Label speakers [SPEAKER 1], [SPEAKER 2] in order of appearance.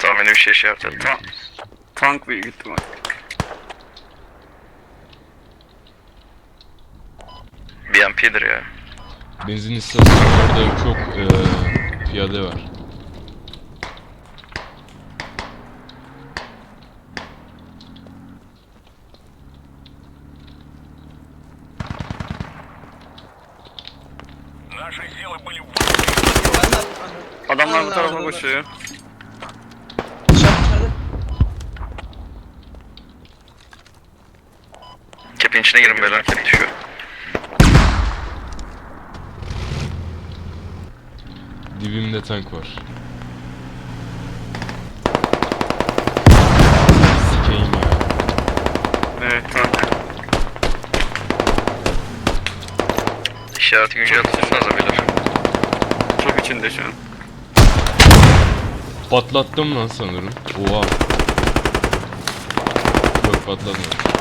[SPEAKER 1] Tahmini bir şey şey yapacağız.
[SPEAKER 2] Tank, tank büyük ihtimal.
[SPEAKER 1] BMP'dir ya.
[SPEAKER 3] Benzin istasyonu orada çok e, piyade var.
[SPEAKER 2] Adamlar bu tarafa koşuyor.
[SPEAKER 1] Kepin içine girin beyler. Kep düşüyor.
[SPEAKER 3] Dibimde tank var. Sikeyim ya.
[SPEAKER 2] Evet tank.
[SPEAKER 1] İşareti güncel tutsanıza beyler.
[SPEAKER 2] Çok içinde şu an.
[SPEAKER 3] Patlattım lan sanırım. Oha. Yok patlatmadım.